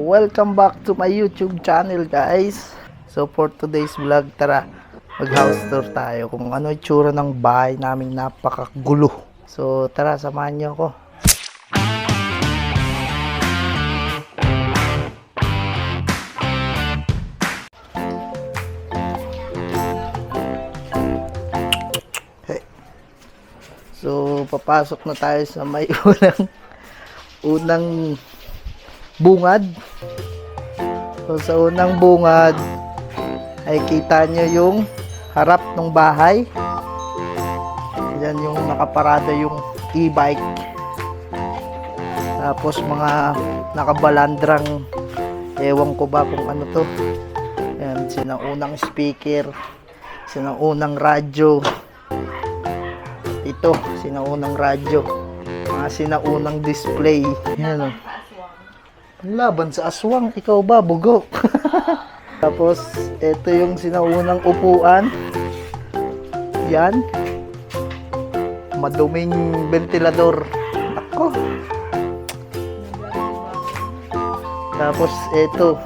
Welcome back to my YouTube channel guys. So for today's vlog, tara mag house tour tayo kung ano itsura ng bahay naming napakagulo. So tara, samahan niyo ako. Hey. So papasok na tayo sa may unang unang bungad. So sa unang bungad ay kita nyo yung harap ng bahay. Yan yung nakaparada yung e-bike. Tapos mga nakabalandrang ewan ko ba kung ano to. Yan, sinaunang speaker, sinaunang radyo. Ito, sinaunang radyo. Mga sinaunang display. Yan o. Laban sa aswang, ikaw ba, bugo? Tapos, ito yung sinaunang upuan. Yan. Maduming ventilador. Ako. Tapos, ito.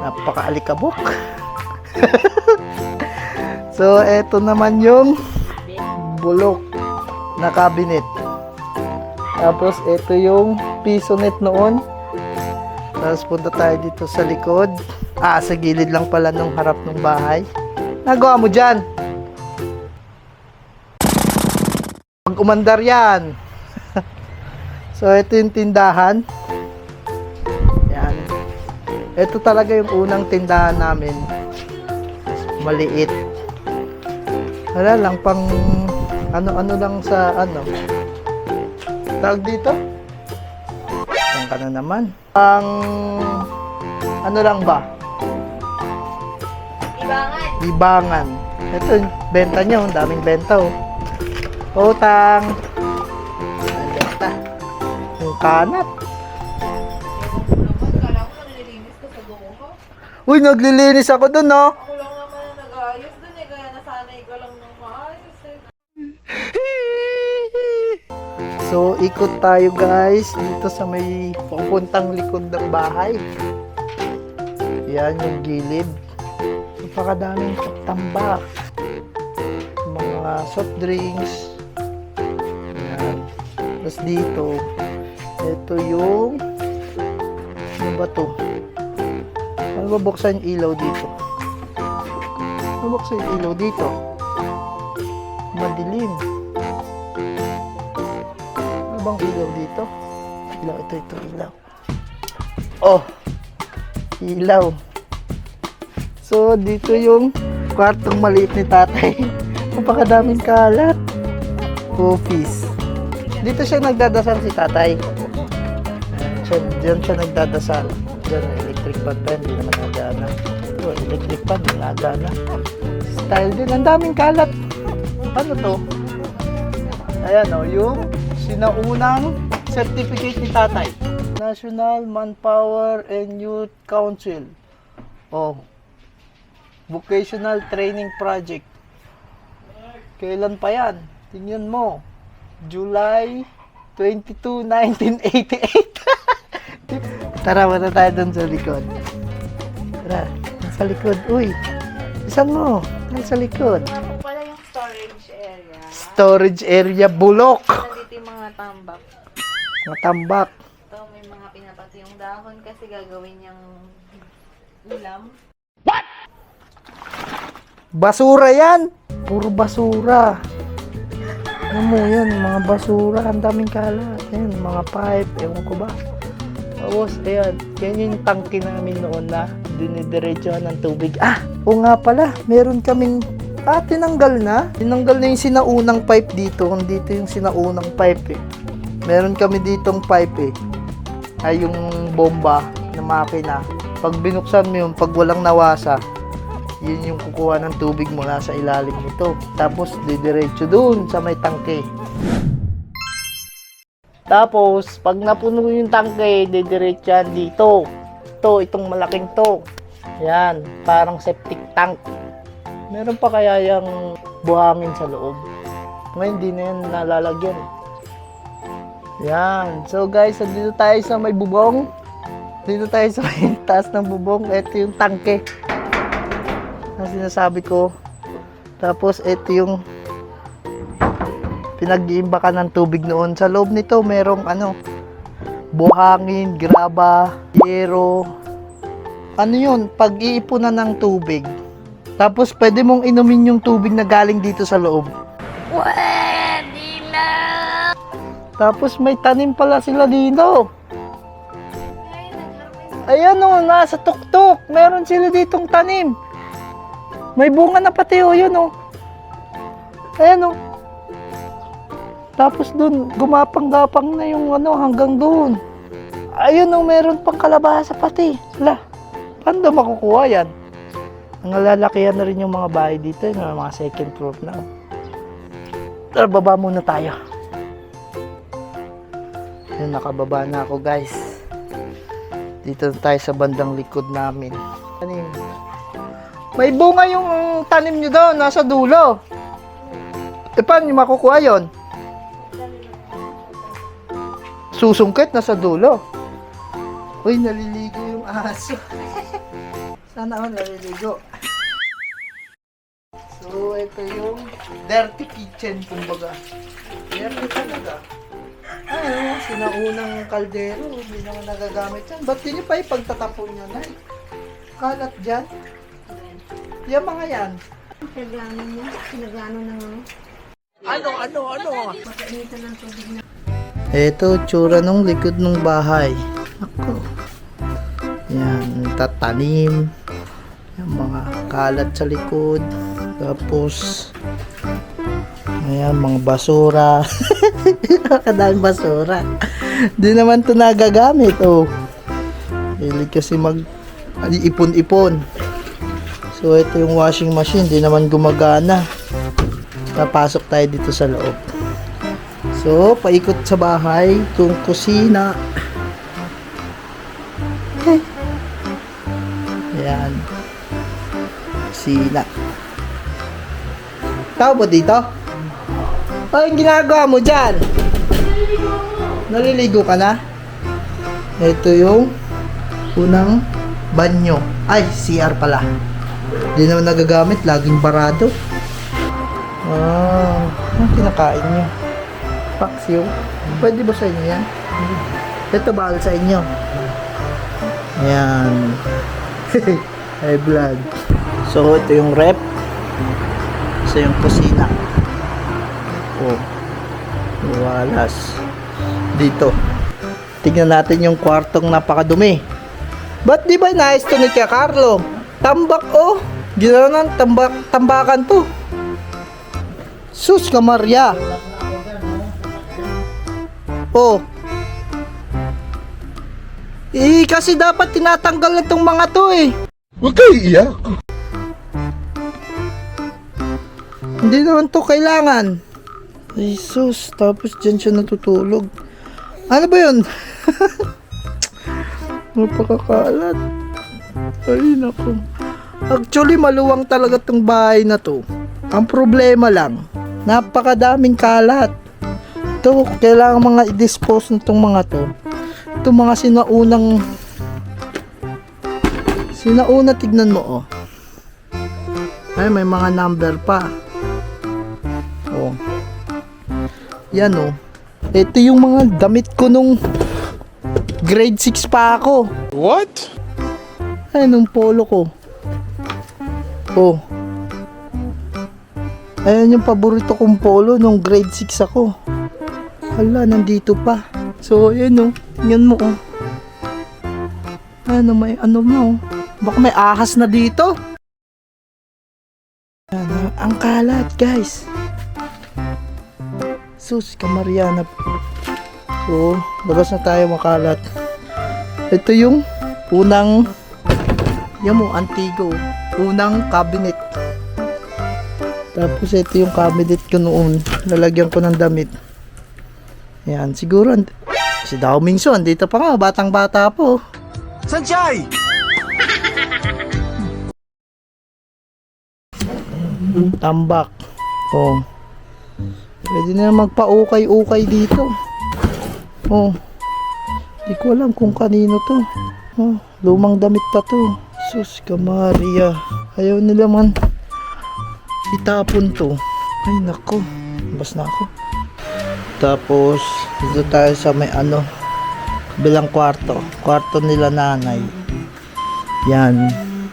Napakaalikabok. so, ito naman yung bulok na cabinet. Tapos, ito yung piso net noon. Tapos punta tayo dito sa likod. Ah, sa gilid lang pala nung harap ng bahay. Nagawa mo dyan. Pag umandar yan. so, ito yung tindahan. Yan. Ito talaga yung unang tindahan namin. Maliit. Wala lang, pang ano-ano lang sa ano. Tawag dito? Yan ka na naman. Ang ano lang ba? Ibangan. Libangan. Ito, benta niya. Ang daming benta, oh. Utang. Ang benta. Yung kanat. Uy, naglilinis ako dun, no? Ako lang naman ang nag-aayos dun eh, kaya nasanay ka lang ng maayos eh. So, ikot tayo guys dito sa may papuntang likod ng bahay. Yan yung gilid. Napakadaming tambak. Mga soft drinks. Yan. Tapos dito, ito yung ano ba to? Ano ba buksan yung ilaw dito? Ano buksan yung ilaw dito? Madilim. Ano bang ilaw dito? Ilaw, ito, ito, ilaw. Oh! Ilaw. So, dito yung kwartong maliit ni tatay. Napakadaming kalat. Office. Dito siya nagdadasal si tatay. Siya, diyan siya nagdadasal. Diyan, electric fan pa, hindi naman nagana. Ito, electric hindi nagana. Style din, ang daming kalat. Ano to? Ayan o, yung sinaunang certificate ni tatay. National Manpower and Youth Council. Oh. Vocational Training Project. Kailan pa yan? Tingnan mo. July 22, 1988. Tara, muna tayo doon sa likod. Tara, sa likod. Uy, isan mo? Nasa likod. Ako pala yung storage area. Storage area, bulok. Nandito yung mga tambak. Ito, may mga pinapati yung dahon kasi gagawin yung ulam. Basura yan! Puro basura. Ano mo yan, mga basura. Ang daming kalat. Yan, mga pipe. Ewan ko ba. Tapos, ayan. Yan yung tangke namin noon na dinidiretsuhan ng tubig. Ah! O nga pala, meron kaming Ah, tinanggal na. Tinanggal na yung sinaunang pipe dito. Kung dito yung sinaunang pipe eh. Meron kami ditong pipe eh. Ay yung bomba na makina. Pag binuksan mo yun, pag walang nawasa, yun yung kukuha ng tubig mula sa ilalim nito. Tapos, didiretso dun sa may tangke. Tapos, pag napuno yung tangke, didiretso yan dito. Ito, itong malaking to. Yan, parang septic tank. Meron pa kaya yung buhangin sa loob? Ngayon, hindi na yan nalalagyan. Yan. So guys, nandito tayo sa may bubong. Dito tayo sa may taas ng bubong. Ito yung tangke. Na sinasabi ko. Tapos ito yung pinag-iimbakan ng tubig noon. Sa loob nito merong ano, buhangin, graba, yero. Ano yun? Pag-iipunan ng tubig. Tapos pwede mong inumin yung tubig na galing dito sa loob. Pwede na! Tapos may tanim pala sila dito. Ayan o, nasa tuktok. Meron sila ditong tanim. May bunga na pati o, yun o. Ayan o. Tapos dun, gumapang-gapang na yung ano hanggang doon. Ayun o, meron pang kalabasa pati. Wala. Paano makukuha yan? Ang lalakihan na rin yung mga bahay dito, yung mga second floor na. Tara, baba muna tayo. Ayun, nakababa na ako guys. Dito na tayo sa bandang likod namin. Yun? May bunga yung tanim nyo daw, nasa dulo. E paano nyo makukuha yun? Susungkit, nasa dulo. Uy, naliligo yung aso. Sana ako naliligo. So, ito yung dirty kitchen, kumbaga. Dirty talaga. Ay, oh, sinaunang kaldero, hindi naman nagagamit yan. Ba't yun yung pa ipagtatapon niya na Kalat dyan. Yung mga yan. Pinagano niya, pinagano na nga. Ito, tsura nung likod ng bahay. Ako. Yan, tatanim. Yung mga kalat sa likod. Tapos, ayan, mga basura. Kadang basura. Di naman to nagagamit, oh. Hilig kasi mag ipon-ipon. So, ito yung washing machine. Di naman gumagana. Napasok tayo dito sa loob. So, paikot sa bahay, itong kusina. Eh. Ayan. Kusina. Tao ba dito? Ano yung ginagawa mo dyan? Naliligo ka na? Ito yung unang banyo. Ay, CR pala. Hindi naman nagagamit, laging barado. Ah, ano kinakain niyo? Paksiw. Pwede ba sa inyo yan? Ito bawal sa inyo. Ayan. High blood. So, ito yung rep. Ito yung kusina. Oh. Walas. Dito. Tingnan natin yung kwartong napakadumi. Ba't di ba nice to ni Kaya Carlo? Tambak oh. Ginawa ng tambak, tambakan to. Sus ka Maria. Oh. Eh, kasi dapat tinatanggal na itong mga to eh. Huwag kayo iiyak. Hindi naman to kailangan. Ay, sus. Tapos dyan siya natutulog. Ano ba yun? Napakakalat. Ay, naku. Actually, maluwang talaga tong bahay na to. Ang problema lang, napakadaming kalat. Ito, kailangan mga i-dispose nitong mga to. Ito mga sinaunang sinauna tignan mo oh. Ay, may mga number pa. Oh. Yan oh. Ito yung mga damit ko nung grade 6 pa ako. What? Ay, nung polo ko. Oh. Ayan yung paborito kong polo nung grade 6 ako. Hala, nandito pa. So, ayan oh. Tingnan mo oh. Ano may ano mo oh. Baka may ahas na dito. Ayan, ah, ang kalat guys. Sus, kamariana. So, labas na tayo makalat. Ito yung unang yan mo, antigo. Unang cabinet. Tapos ito yung cabinet ko noon. Lalagyan ko ng damit. Yan, siguro. and- Si Dao Mingso, andito pa nga. Batang bata po. Sanchay! Tambak. Oh. Pwede na magpa-ukay-ukay dito. Oh. Di ko alam kung kanino to. Oh, lumang damit pa to. Sus, Maria. Ayaw nila man itapon to. Ay, nako. Bas na ako. Tapos, dito tayo sa may ano, bilang kwarto. Kwarto nila nanay. Yan.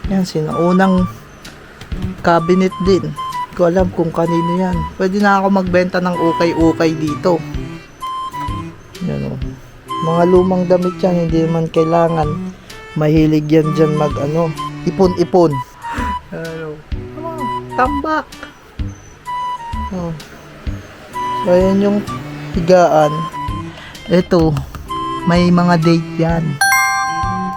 Yan, sinaunang cabinet din. Ko alam kung kanino yan. Pwede na ako magbenta ng ukay-ukay dito. Yan o. Mga lumang damit yan, hindi naman kailangan. Mahilig yan dyan mag ano, ipon-ipon. Ano? Oh, tambak. Oh. So, ayan yung higaan. Ito, may mga date yan.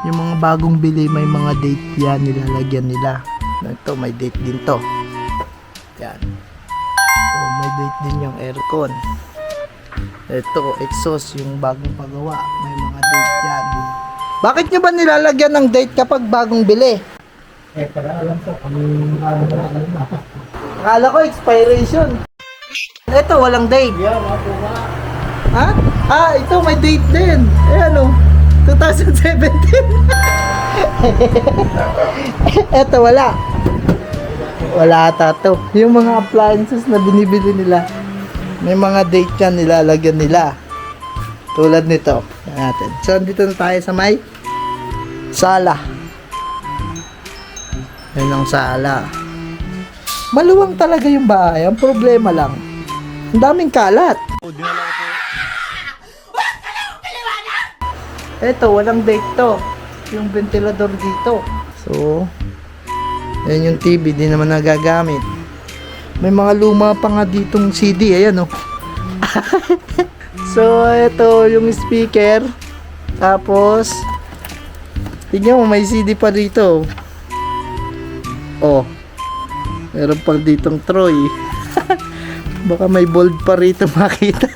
Yung mga bagong bili, may mga date yan, nilalagyan nila. Ito, may date din to. Yan. Oh, may date din yung aircon. Ito, exhaust, yung bagong pagawa. May mga date yan. Bakit nyo ba nilalagyan ng date kapag bagong bili? Eh, para alam ko kung Akala ko expiration. Ito, walang date. Ha? Ah, ito may date din. Ayan o. 2017. Ito, wala. Wala ata to. Yung mga appliances na binibili nila, may mga date yan nilalagyan nila. Tulad nito. Natin. So, dito na tayo sa may sala. Yan ang sala. Maluwang talaga yung bahay. Ang problema lang, ang daming kalat. Eto, walang date to. Yung ventilador dito. So, yan yung TV, di naman nagagamit. May mga luma pa nga ditong CD, ayan oh. so, ito yung speaker. Tapos, tingnan mo, may CD pa dito. Oh. Meron pa ditong Troy. Baka may bold pa rito makita.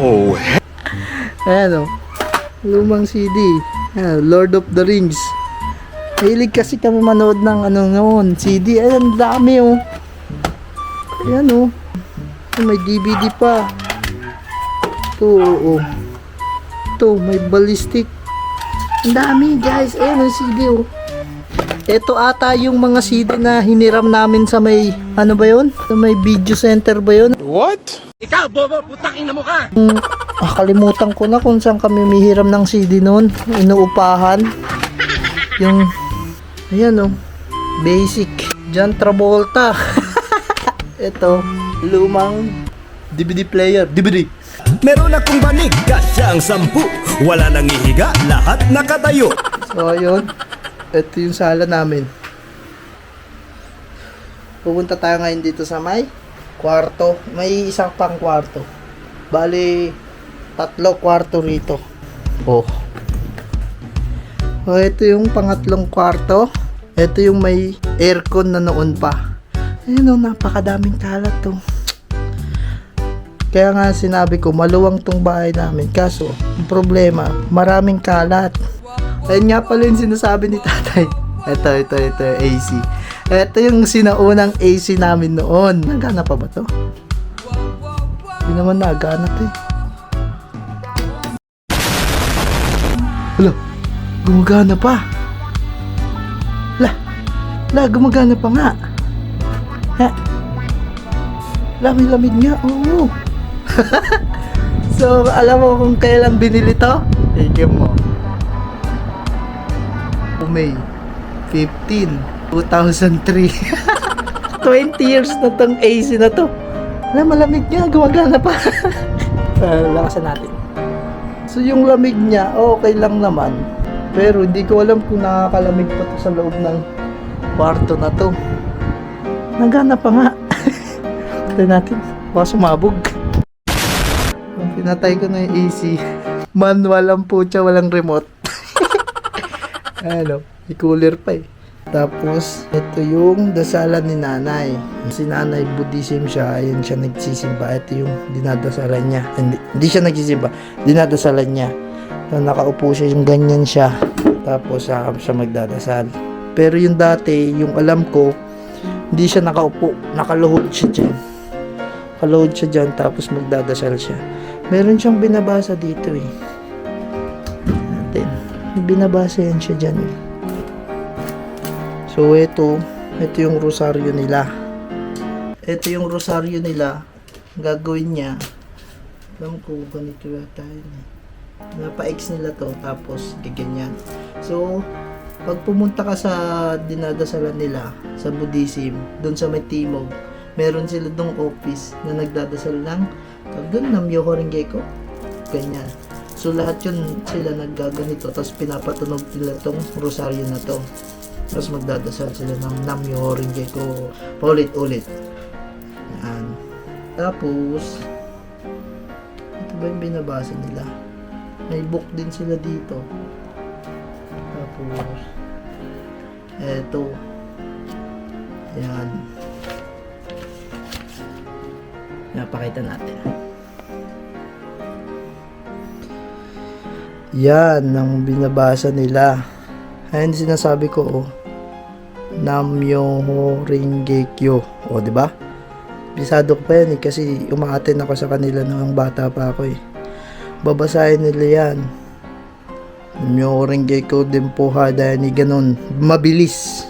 Oh, Ayan o. Lumang CD. Ayan, Lord of the Rings. Hilig kasi kami manood ng ano noon, CD. Ayan, ang dami o. Ayan o. Ay, May DVD pa. Ito, oo. Ito, may ballistic. Ang dami guys. Ayan ang CD o. Ito ata yung mga CD na hiniram namin sa may, ano ba yun? Sa may video center ba yun? what? Ah, kalimutan ko na kung saan kami mihiram ng CD noon. Inuupahan. Yung, ayan oh, basic. John Travolta. Ito, lumang DVD player. DVD. Meron akong banig, kasyang sampu Wala nang ihiga, lahat nakatayo So, ayun. Ito yung sala namin. Pupunta tayo ngayon dito sa may kwarto. May isang pang kwarto. Bali, tatlo kwarto rito. Oh. Oh, ito yung pangatlong kwarto. Ito yung may aircon na noon pa. Ayun oh, napakadaming kalat to. Kaya nga sinabi ko, maluwang tong bahay namin. Kaso, ang problema, maraming kalat. Ayun nga pala yung sinasabi ni tatay. Ito, ito, ito, AC. Ito yung sinaunang AC namin noon. Nagana pa ba to? Hindi naman nagana to eh. Hala, gumagana pa. La, la, gumagana pa nga. Ha? Lamig-lamig nga, oo. so, alam mo kung kailan binili to? Tignan mo. May 15, 2003. 20 years na tong AC na to. Alam, malamig niya, gumagana pa. uh, lakasan natin. So, yung lamig niya, okay lang naman. Pero hindi ko alam kung nakakalamig pa to sa loob ng kwarto na to. Nagana pa nga. Tignan natin. Baka sumabog. Pinatay ko na yung AC, manual ang putya, walang remote. ano, may cooler pa eh. Tapos, ito yung dasalan ni nanay. Si nanay, Buddhism siya. Ayun siya nagsisimba. Ito yung dinadasalan niya. Hindi, hindi siya nagsisimba. Dinadasalan niya. So, nakaupo siya, yung ganyan siya. Tapos, saka siya magdadasal. Pero yung dati, yung alam ko, hindi siya nakaupo. Nakaluhod siya dyan. Nakaluhod siya dyan, tapos magdadasal siya. Meron siyang binabasa dito eh. Natin. binabasa yan siya dyan. eh. So, ito, ito yung rosaryo nila. Ito yung rosaryo nila. Gagawin niya. Alam ko, ganito yata yun eh. Napa-X nila to, tapos giganyan. So, pag pumunta ka sa dinadasalan nila, sa Buddhism, doon sa may Timog, meron sila dong office na nagdadasal ng tawag doon, Namyoho Rengeko. Ganyan. So, lahat yun sila naggaganito, tapos pinapatunog nila tong rosaryo na to. Tapos magdadasal sila ng Namyoho Rengeko paulit-ulit. Yan. Tapos, ito ba yung binabasa nila? May book din sila dito. Tapos, eto. Yan. Napakita natin. Yan ang binabasa nila. Ayan sinasabi ko, oh. Namyoho Rengekyo. O, di ba? Bisado ko pa yan eh, kasi umaaten ako sa kanila nung bata pa ako eh. Babasahin nila yan. Namyoho Rengekyo din po ha, dahil ni ganun. Mabilis.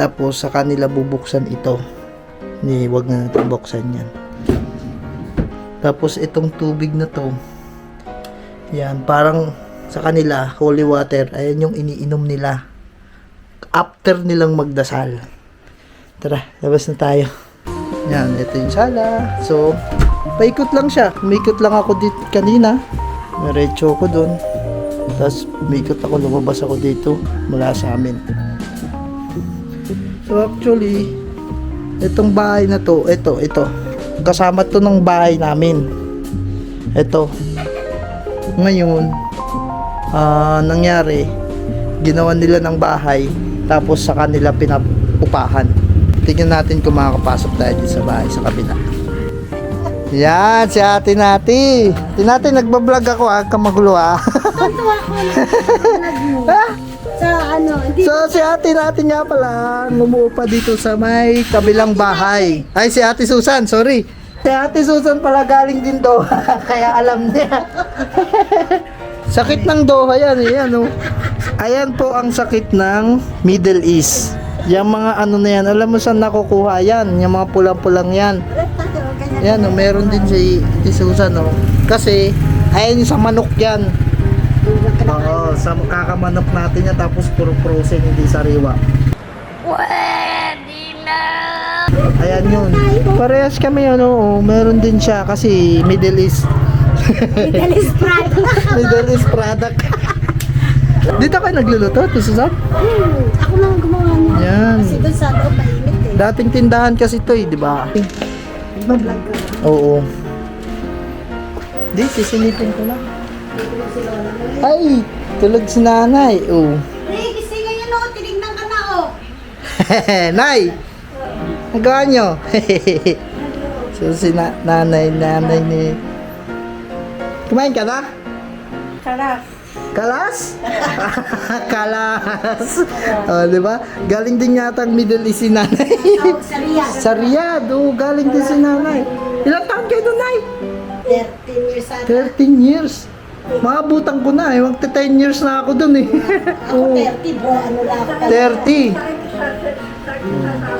Tapos sa kanila bubuksan ito. Ni, wag na natin buksan yan. Tapos itong tubig na to, yan, parang sa kanila, holy water, ayan yung iniinom nila. After nilang magdasal. Tara, labas na tayo. Yan, ito yung sala. So, paikot lang siya. Umikot lang ako dito kanina. Merecho ko doon. Tapos, umikot ako, lumabas ako dito mula sa amin. So, actually, itong bahay na to, ito, ito. Kasama to ng bahay namin. Ito. Ngayon, ah nangyari, ginawa nila ng bahay, tapos sa kanila pinapupahan. Tingnan natin kung makakapasok tayo dito sa bahay sa kabila. Yan, si ate nati. Ate nati, nagbablog ako ah, kamagulo. Tuwa ko Ah, sa ano, hindi so si ate natin nga pala, lumuupa dito sa may kabilang bahay. Ay, si ate Susan, sorry. Si ate Susan pala galing din do, kaya alam niya. sakit ng Doha yan, eh, yan oh. Ayan po ang sakit ng Middle East. Yung mga ano na yan, alam mo saan nakukuha yan? Yung mga pulang-pulang yan. Yan oh, meron din si, si Susan oh. Kasi, ayan yung sa manok yan. Oo, sa kakamanok natin yan tapos puro frozen, hindi sariwa. Pwede na! Ayan yun. Parehas kami ano, oh, meron din siya kasi Middle East. Middle East product. Middle East product. Dito kayo nagluluto, to Susan? Hmm, ako nang gumawa niya. Yan. Kasi doon sa loob mainit eh. Dating tindahan kasi to eh, di ba? Mag-vlog ka. Oo. Di, sisilipin ko lang. Ay, tulad si nanay. Oh. Hey, kasi ngayon ako, tinignan ka na oh. Nay! Nagawa nyo? so, si na- nanay, nanay ni... Kumain ka na? Sarap. Kalas? Kalas! oh, di ba? Galing din yata ang Middle East si nanay. Sa Riyadh. Sa Riyadh, oh, galing din si nanay. Ilang taon kayo doon, nay? 13 years ata. 13 years. Maabutan ko na eh. Magta 10 years na ako doon eh. Ako Oo. 30 bro, ano lang ako. 30.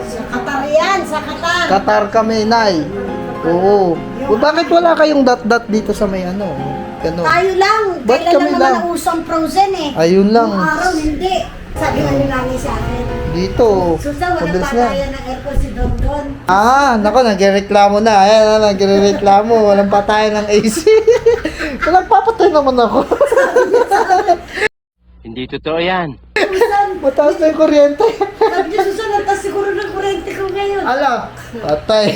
Sa Qatar yan, sa Qatar. Qatar kami, nay. Oo. O, bakit wala kayong dot-dot dito sa may ano? Ano? Tayo lang. Ba't Kailan kami lang? naman ang usong frozen eh. Ayun lang. Nung araw, hindi. Sabi nga ni Lani sa akin. Dito. Susan, walang Madalas na. patayan ng aircon si Don Don. Ah, nako, nagreklamo na. Ayan, na, nagreklamo. Walang patayan ng AC. Walang papatay naman ako. Hindi totoo yan. Susan, Mataas na yung kuryente. sabi niya, Susan, natas siguro ng kurente ko ngayon. Ala, patay.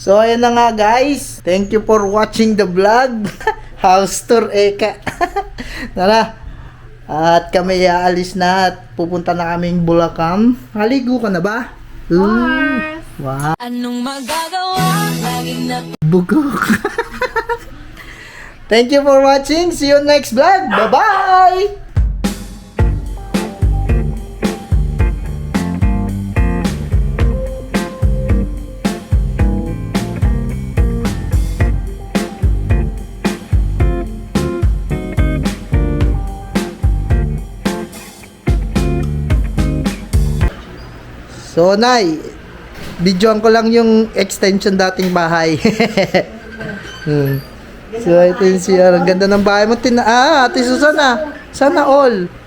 So, ayan na nga guys. Thank you for watching the vlog. House tour Eka. Tara. At kami aalis na at pupunta na kaming Bulacan. Haligo ka na ba? Ooh. Wow. Anong magagawa? Laging na Bugok. Thank you for watching. See you next vlog. Bye-bye! So, Nay, videoan ko lang yung extension dating bahay. hmm. So, ito yung CR. Ang ganda ng bahay mo. Tina ah, Ate Susana. Sana all.